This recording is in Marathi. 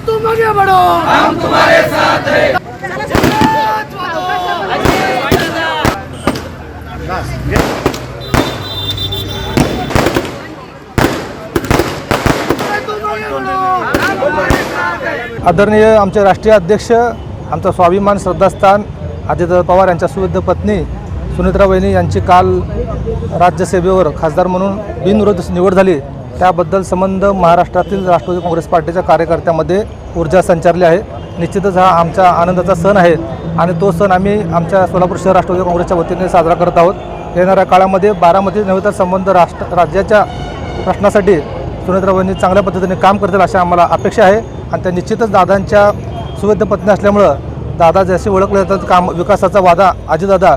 आगे बढ़ो हम तुम्हारे साथ हैं। आदरणीय आमचे राष्ट्रीय अध्यक्ष आमचा स्वाभिमान श्रद्धास्थान अजितदादा पवार यांच्या सुविध पत्नी सुनित्रा वहिनी यांची काल राज्यसेवेवर खासदार म्हणून बिनविरोध निवड झाली. त्याबद्दल संबंध महाराष्ट्रातील राष्ट्रवादी काँग्रेस पार्टीच्या कार्यकर्त्यामध्ये ऊर्जा संचारली आहे. निश्चितच हा आमचा आनंदाचा सण आहे आणि तो सण आम्ही आमच्या सोलापूर शहर राष्ट्रवादी काँग्रेसच्या वतीने साजरा करत आहोत. येणाऱ्या काळामध्ये बारामती नव्हे तर संबंध राष्ट्र राज्याच्या प्रश्नासाठी सुनेत्राबाईंनी चांगल्या पद्धतीने काम करतील अशी आम्हाला अपेक्षा आहे आणि त्या निश्चितच दादांच्या सुवेद्य पत्नी असल्यामुळं दादा जसे ओळखले जातात काम विकासाचा वादा आजीदादा